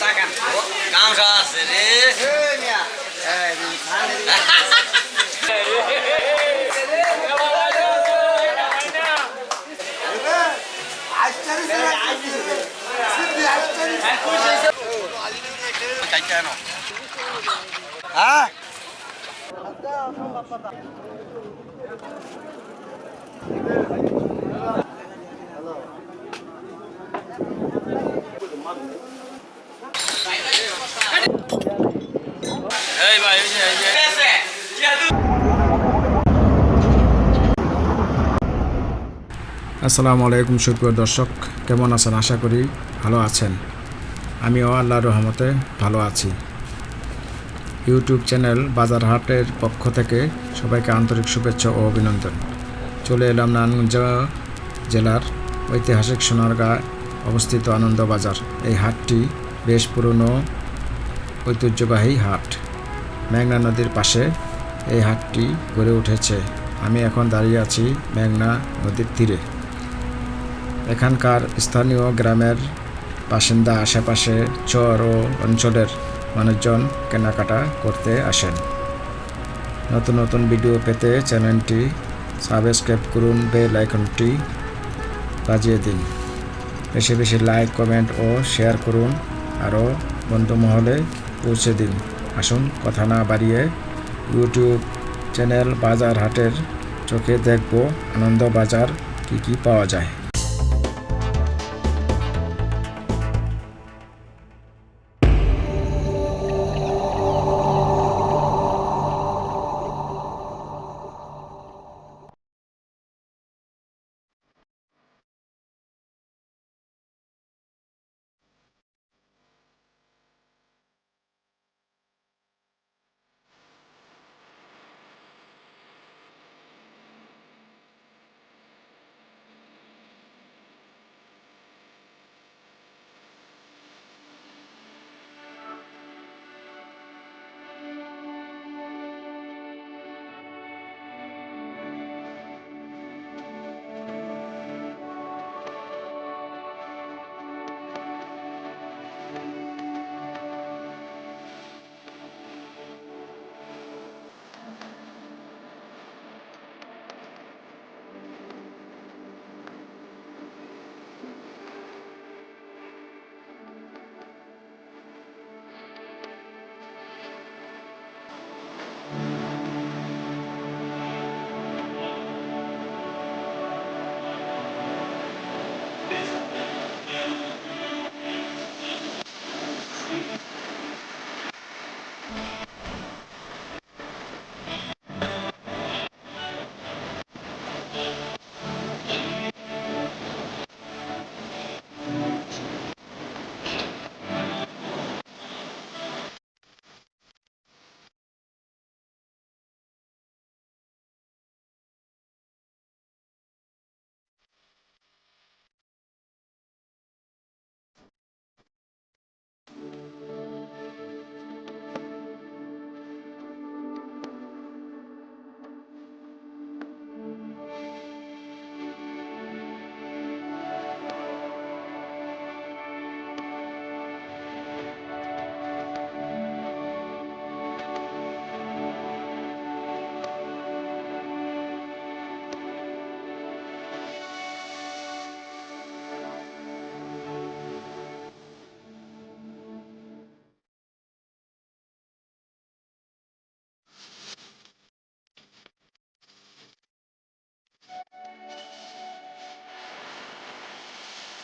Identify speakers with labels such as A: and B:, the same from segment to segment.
A: তাকান
B: গামছা আছে রে
A: এই মিয়া এই খান হ্যাঁ
B: এই ভাই এই যে এই যে
C: আসসালামু আলাইকুম, সুপ্রিয় দর্শক। কেমন আছেন? আশা করি ভালো আছেন। আমিও আল্লাহর রহমতে ভালো আছি। ইউটিউব চ্যানেল বাজার হাটের পক্ষ থেকে সবাইকে আন্তরিক শুভেচ্ছা ও অভিনন্দন। চলে এলাম নারায়ণগঞ্জ জেলার ঐতিহাসিক সোনারগাঁ অবস্থিত আনন্দবাজার এই হাটটি বেশ পুরনো, ঐতিহ্যবাহী হাট। মেঘনা নদীর পাশে এই হাটটি গড়ে উঠেছে। আমি এখন দাঁড়িয়ে আছি মেঘনা নদীর তীরে। এখানকার স্থানীয় গ্রামের বাসিন্দা আশেপাশে চর ও অঞ্চলের মানুষজন কেনাকাটা করতে আসেন। নতুন নতুন ভিডিও পেতে চ্যানেলটি সাবস্ক্রাইব করুন, বেল আইকনটি বাজিয়ে দিন। বেশি বেশি লাইক, কমেন্ট ও শেয়ার করুন, আরও বন্ধু মহলে পৌঁছে দিন। আসুন, কথা না বাড়িয়ে ইউটিউব চ্যানেল বাজার হাটের চোখে দেখব আনন্দ বাজার কি কি পাওয়া যায়।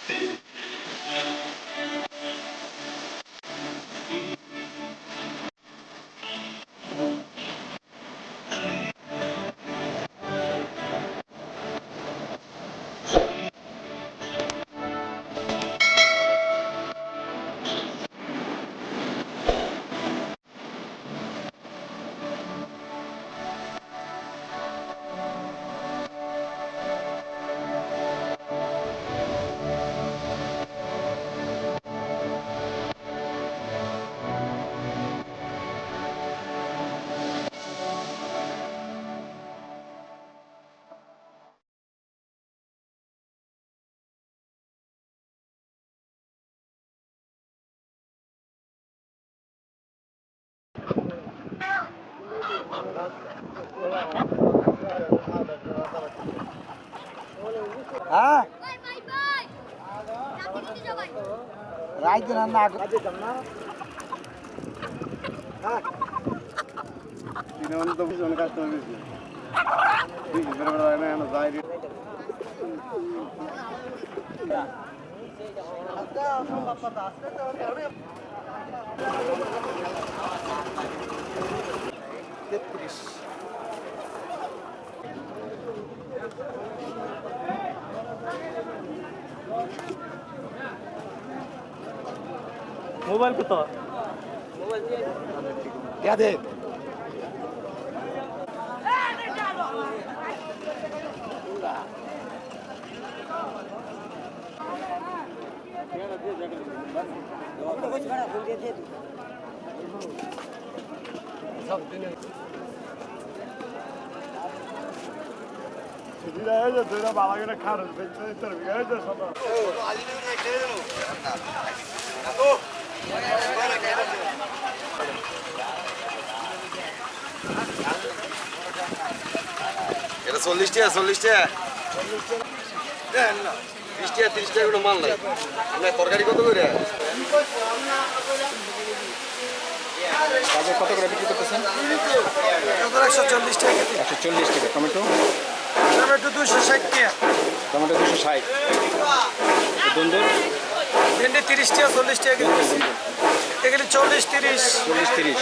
C: Peace.
A: হ্যাঁ
D: বাই বাই বাই চাকরি দিতে যাবাই
A: রাইতে রান্না আগে
E: তিনজন মোবাইল ভীষণ কষ্ট হয়েছে যাই বাবা গেলে খারাপ
A: এটা চল্লিশ টাকা চল্লিশ বিশ টাকা তিরিশ টাকা করে মাল নাই। আপনার তরকারি কত করে?
C: গাজর কত করে বিক্রি করতেছেন?
A: একশো চল্লিশ টাকা
C: একশো চল্লিশ টাকা। টমেটো?
A: টমেটো দুশো ষাট টাকা।
C: টমেটো দুশো ষাট। দন্দুর
A: ভেন্ডি তিরিশ টাকা চল্লিশ টাকা এগুলি চল্লিশ তিরিশ।
C: চল্লিশ তিরিশ।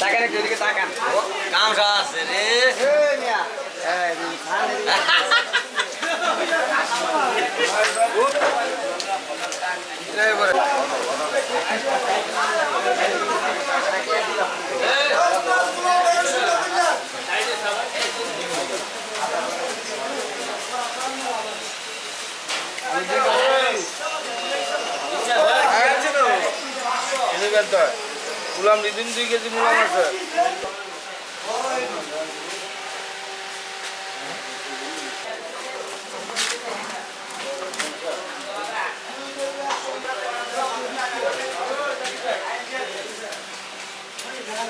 A: তাকান একটু এদিকে তাকান।
F: গামছা আছে রে।
E: মুলাম দিদিন দুই কেজি মুলাম আছে
F: আচ্ছা আচ্ছা আচ্ছা ওটা দুইটা লং না কাট হয়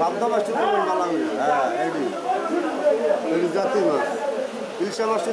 E: ভাবতে পারছি তুলন বালা। হ্যাঁ এডি জাতি মাছ ইলশা মাছটি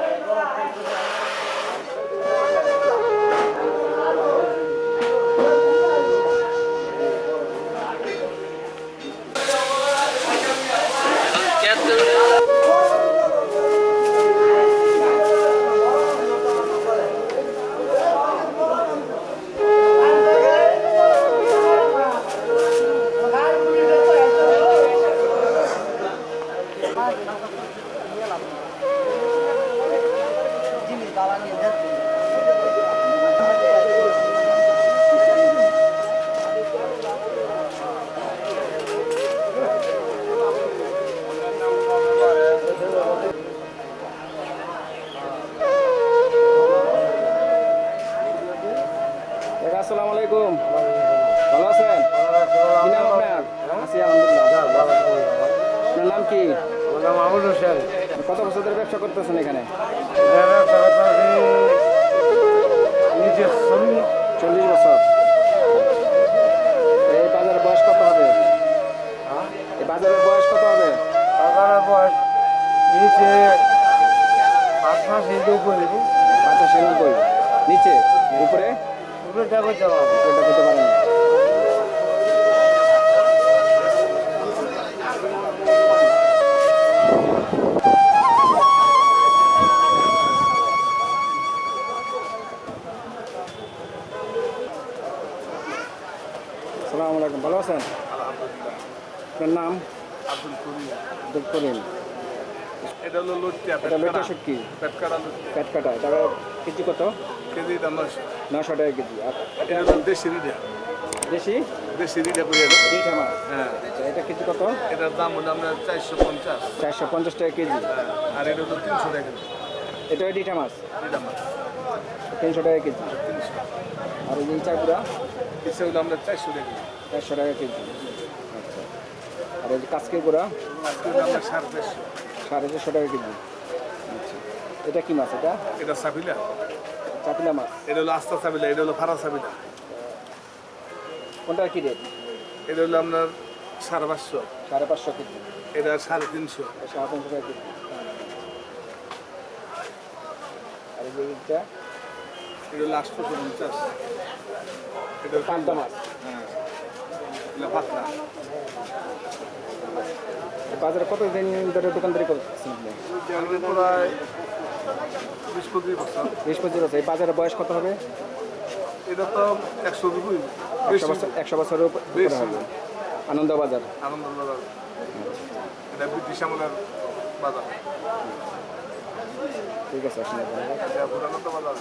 C: কি?
A: মাহমুদ হোসেন।
C: কত বছর ধরে ব্যবসা করতেছেন এখানে? চল্লিশ বছর। এই বাজারের বয়স কত হবে? এই বাজারের বয়স কত হবে?
A: বাজারের বয়স নিচে উপরে।
C: পঁচাশি নব্বই নিচে? উপরে?
A: উপরে দেখো যাওয়া
C: এটা করতে পারেন
G: এটা হলো লুটিয়া
C: এটা লইটা শুটকি?
G: পেটকাটা লুটি
C: পেট কাটা এটা কেজি কত?
G: কেজি দাম
C: নশো টাকা কেজি আর
G: এটা হলো দেশি রিডা
C: দেশি?
G: দেশি রিডা করে
C: দুইটা মাছ?
G: হ্যাঁ।
C: আচ্ছা এটা কেজি কত?
G: এটার দাম হলো আপনার চারশো পঞ্চাশ।
C: চারশো পঞ্চাশ টাকা কেজি।
G: হ্যাঁ, আর এটা হলো তিনশো টাকা কেজি।
C: এটা ডিটা মাছ? তিনশো টাকা কেজি। আর এই ইচাগুড়া
G: ইচ্ছে হলো চারশো টাকা কেজি।
C: চারশো টাকা কেজি। আচ্ছা। আর এই যে কাঁচকে গুঁড়া?
G: সাড়ে চারশো।
C: সাড়ে চারশো টাকা কেজি। আচ্ছা এটা কি মাছ এটা?
G: এটা সাবিলা।
C: চাপিলা মাছ।
G: এটা হলো আস্তা সাবিলা এটা হলো ফারা সাবিলা।
C: কোনটা কি রেট
G: এটা হলো আপনার সাড়ে পাঁচশো।
C: সাড়ে পাঁচশো কেজি।
G: এটা সাড়ে তিনশো।
C: সাড়ে তিনশো টাকা কেজি। আর এই যে এইটা?
G: এটা হলো আটশো পঞ্চাশ। এটা হলো
C: পান্তা মাছ।
G: হ্যাঁ এটা পাতলা
C: বাজারে কত দিন ধরে দোকানদারি করছেন আপনি?
G: প্রায় বিশ পঁচিশ বছর।
C: বিশ পঁচিশ বছর। এই বাজারের বয়স কত হবে?
G: এটা তো একশো
C: বছর একশো বছরের উপরে। হবে। আনন্দ বাজার
G: এটা ব্রিটিশ আমলের বাজার।
C: ঠিক আছে আসলে
G: এটা বাজার।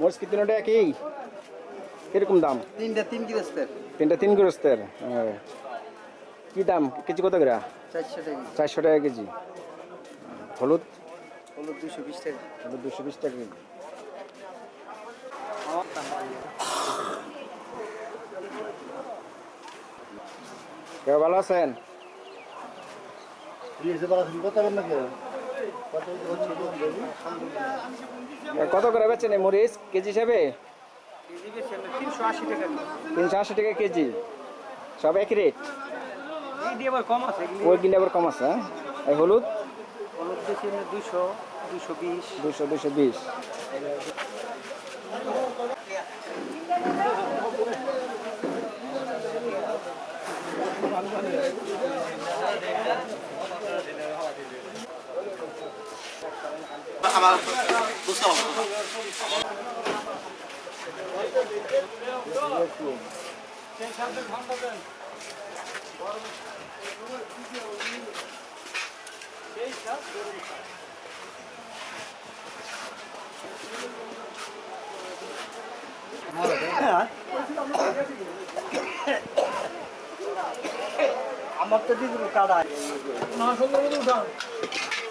C: মোষ কি তিনটা একই কীরকম দাম?
A: তিনটা তিন গৃহস্থের।
C: তিনটা তিন গ্রস্তের কি দাম? কেজি কত গ্রা
A: চারশো টাকা
C: চারশো টাকা কেজি। হলুদ?
A: হলো দুশো বিশ টাকা
C: হলুদ দুশো বিশ টাকা কেজি। কেউ ভালো আছেন? এ, কত করে বেচেন মরিচ? কেজি হিসাবে?
A: তিনশো আশি টাকা
C: কেজি। সব এক রেট? ওই আবার কম আছে হ্যাঁ? হলুদ?
A: দুশো দুশো বিশ
C: দুশো দুশো বিশ।
A: আমার তো দিদি কাদা
E: না সুন্দর মতো উঠান একেবারে বসে রয়েছে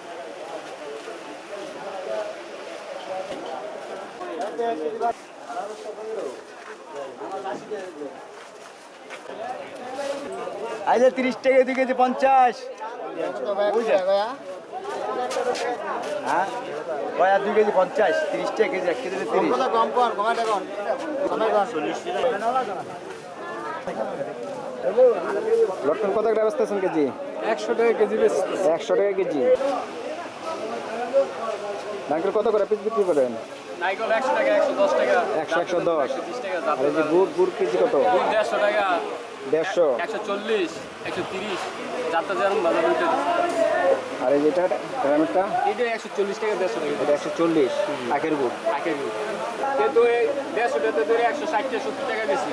A: আইলে তিরিশ টাকা দুই কেজি পঞ্চাশ। হ্যাঁ? কয়া দুই কেজি পঞ্চাশ তিরিশ টাকা কেজি এক কেজি তিরিশ।
C: লটকন কত করে বেচতেছেন কেজি?
E: একশো টাকা কেজি বেশি
C: একশো টাকা কেজি। নারকেল কত করে পিস বিক্রি করেন?
E: নাইকল একশো টাকা একশো দশ টাকা
C: একশো একশো দশ
E: বিশ টাকা
C: আর এই গুড় গুড় কেজি কত
E: দেড়শো টাকা
C: দেড়শো
E: একশো চল্লিশ একশো তিরিশ যাত্রা যেরকম বাজার
C: আর এই যেটা গ্রামেরটা
B: এটা একশো চল্লিশ টাকা দেড়শো টাকা
C: এটা একশো চল্লিশ আখের গুড়
B: আখের গুড় কিন্তু এই দেড়শোটাতে ধরে একশো ষাটটা সত্তর টাকা বেশি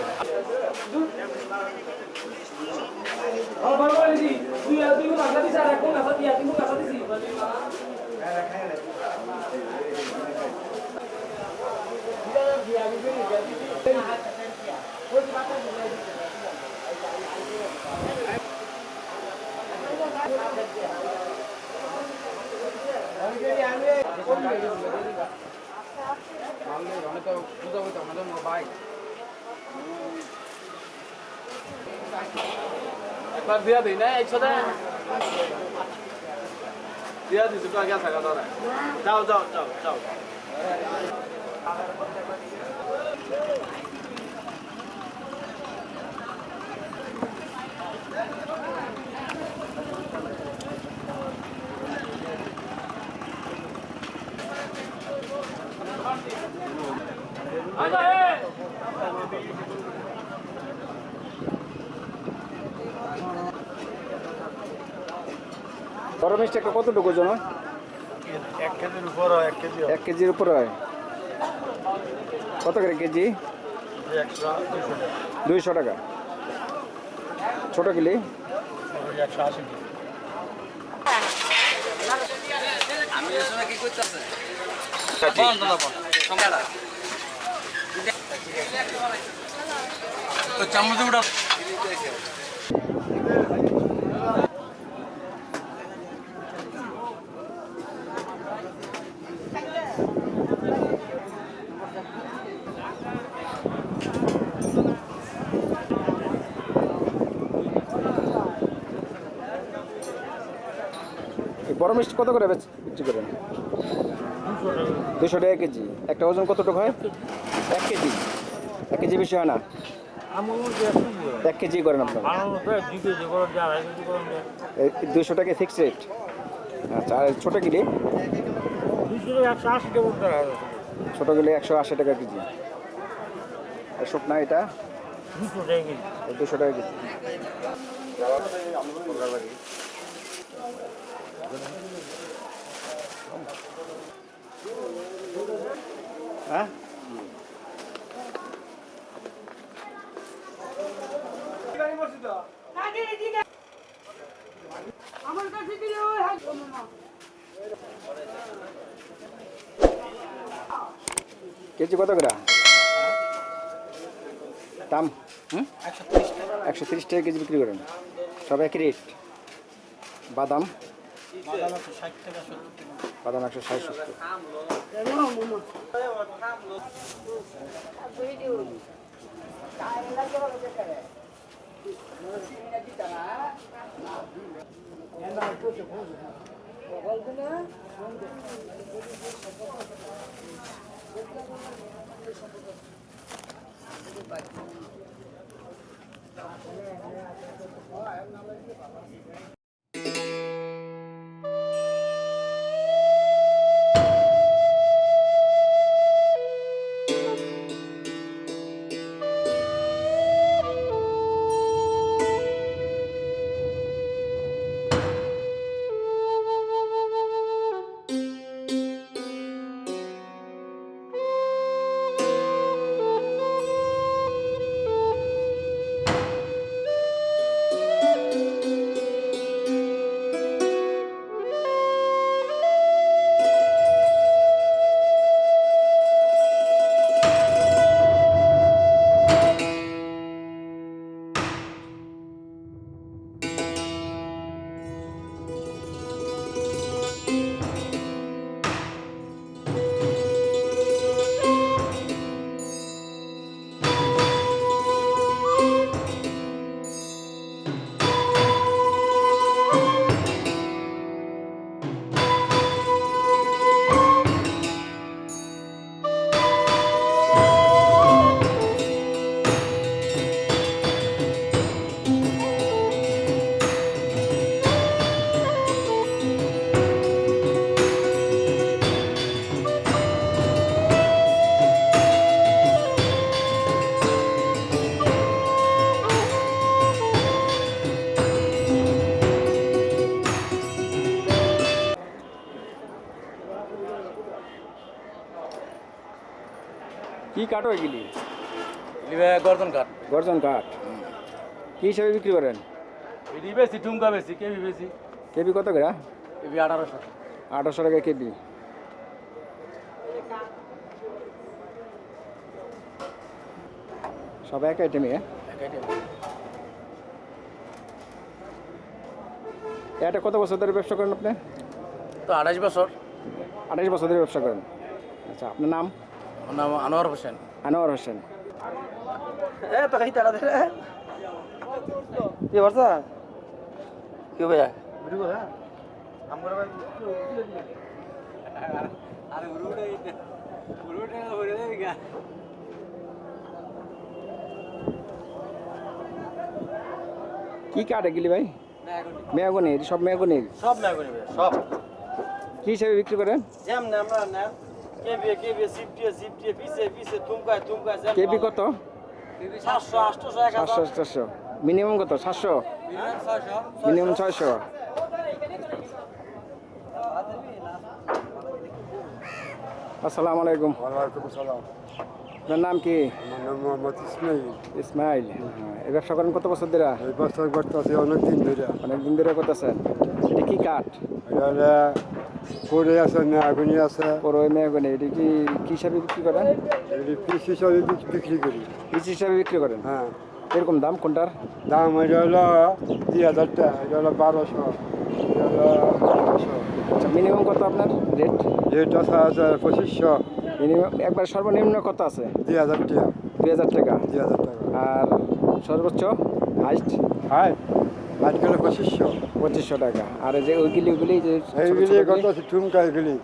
B: একবার দিয়া দিই না একশো টাকা দিয়া দিছি তো আগে থাকা ধরে যাও যাও যাও
C: বড় মিষ্টি একটা কতটুকু হয়?
G: এক কেজির উপর এক কেজি
C: এক কেজির উপর হয় কত করে কেজি? দুইশো টাকা। ছোট কিলি?
G: একশো আশি
C: এই বড় মিষ্টি কত করে বিক্রি করেন? দুশো টাকা কেজি। একটা ওজন কতটুকু হয়? এক কেজি। এক কেজি বেশি হয় না? এক কেজি করেন আপনারা। দুশো টাকা ফিক্স রেট আচ্ছা আর ছোটো কিলি ছোটো কিলি একশো আশি টাকা কেজি। আর শুকনা এটা? দুশো টাকা কেজি। হ্যাঁ? কেজি কত করে? দাম, হুম? একশো তিরিশ টাকা। কেজি বিক্রি করেন। সব একই রেট বাদাম? বাদাম একশো ষাট সত্তর Thank you. কি কাঠ এগুলি
A: গর্জন কাঠ।
C: গর্জন কাঠ। কি হিসাবে বিক্রি করেন?
A: বেশি টুমকা বেশি কেবি বেশি।
C: কেবি কত করে?
A: এবি আঠারোশো।
C: আঠারোশো টাকা কেবি। সব এক আইটেমে এটা কত বছর ধরে ব্যবসা করেন আপনি?
A: তো আঠাশ বছর।
C: আঠাশ বছর ধরে ব্যবসা করেন। আচ্ছা আপনার নাম?
A: নাম আনোয়ার হোসেন
C: আনোয়ার হোসেন
A: এ তো খাই তারা ধরে কি বলছা কি ভাইয়া
C: কি কাঠ এগুলি ভাই? মেয়াগুনি সব মেয়াগুনি
A: সব না করি সব।
C: কি হিসাবে বিক্রি করেন?
A: যেমন আমরা না কেবি কেবি সিফটি সিফটি পিছে পিছে তুমকায় তুমকায় যেমন
C: কেবি কত?
A: সাতশো এক
C: সাতশো চারশো মিনিমাম কত? সাতশো? মিনিমাম ছয়শো। আসসালামু আলাইকুম।
H: ওয়ালাইকুম
C: আপনার নাম কি?
H: আমার নাম মোহাম্মদ ইসমাইল।
C: ইসমাইল। হ্যাঁ, এই ব্যবসা করেন কত বছর ধরে?
H: এই বছর করতেছি অনেক দিন ধরে।
C: অনেক দিন ধরে করতেছেন। এটা কি কাঠ?
H: করে আছে মেয়াগুনি আছে।
C: পরোয় মেয়াগুনি এটি কি কি হিসাবে বিক্রি করেন?
H: এগুলি পিস হিসাবে বিক্রি করি।
C: পিস হিসাবে বিক্রি করেন?
H: হ্যাঁ।
C: এরকম দাম কোনটার?
H: দাম এটা হলো দুই হাজার টাকা এটা হলো বারোশো এটা
C: আচ্ছা মিনিমাম কত আপনার রেট?
H: রেট আছে আছে পঁচিশশো।
C: মিনিমাম একবার সর্বনিম্ন কত আছে?
H: দুই হাজার টাকা।
C: দুই হাজার টাকা।
H: দুই হাজার টাকা।
C: আর সর্বোচ্চ হাইস্ট?
H: হাই হাট গেলে পঁচিশশো।
C: পঁচিশশো টাকা। আর এই যে ওইগুলি ওইগুলি যে
H: এইগুলি কত আছে? ঠুমকা এগুলি।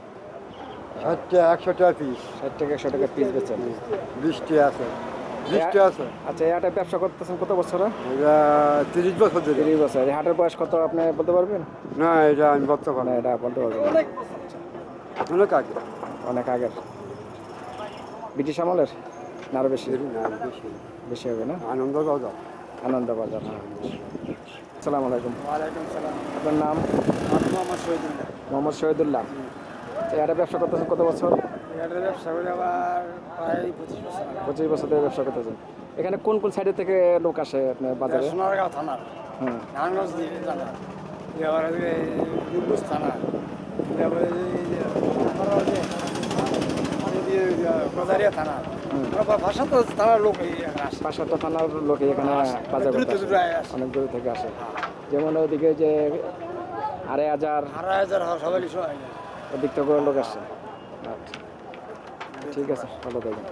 H: ষাট টাকা একশো টাকা পিস
C: ষাট টাকা একশো টাকা পিস বেচেন।
H: বৃষ্টি আছে। বৃষ্টি আছে।
C: আচ্ছা এই হাটে ব্যবসা করতেছেন কত বছর?
H: তিরিশ বছর
C: তিরিশ বছর। এই হাটের বয়স কত আপনি বলতে পারবেন?
H: না এটা আমি বলতে পারি
C: না। এটা বলতে পারবেন না।
H: অনেক আগে।
C: অনেক আগের। ব্রিটিশ আমলের? না আরও বেশি?
H: বেশি।
C: বেশি হবে না?
H: আনন্দ বাজার।
C: আনন্দ বাজার আসসালামু আলাইকুম।
A: ওয়ালাইকুম সালাম।
C: আপনার নাম?
A: মোহাম্মদ শহীদুল্লাহ।
C: মোহাম্মদ শহীদুল্লাহ। এই ব্যবসা করতেছেন কত বছর?
A: এটা ব্যবসা করে আবার প্রায় পঁচিশ বছর
C: পঁচিশ বছর ধরে ব্যবসা করতেছেন। এখানে কোন কোন সাইডের থেকে লোক আসে আপনার বাজারে?
A: সোনারগাঁও থানার।
C: হুম।
A: নারায়ণগঞ্জ থানা এবার থানা থানা। থানার লোক এখানে
C: থানার লোক এখানে বাজার আসে।
A: আসে।
C: অনেক দূর থেকে আসে। যেমন ওদিকে যে আড়াই হাজার
A: আড়াই হাজার সবাই
C: ওদিক থেকে লোক আসছে আচ্ছা। ঠিক আছে ভালো থাকবেন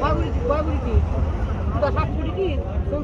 I: বাগুড়ি বাগুড়ি কি দুটা শাক পুরি কি শুনতে আসা শুনতে আসা না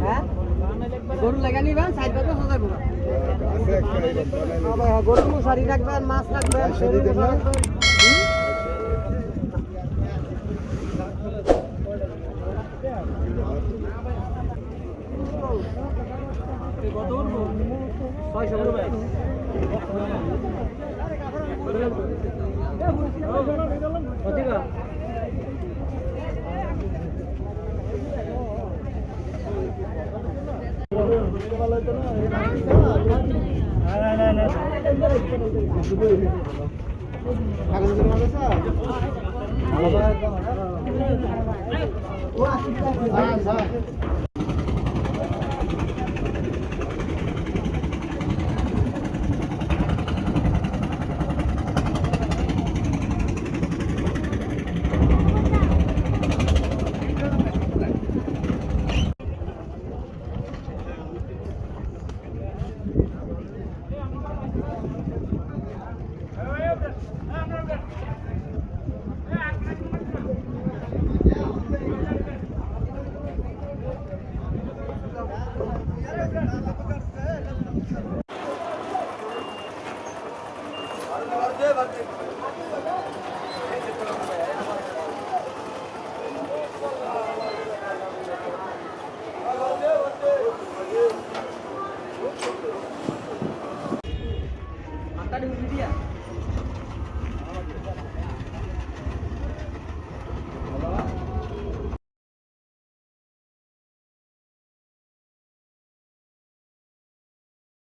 I: হ্যাঁ? গরু লাগানি নিবেন সাইড পাবে সজাই পুরো গরু মশারি রাখবেন মাছ রাখবেন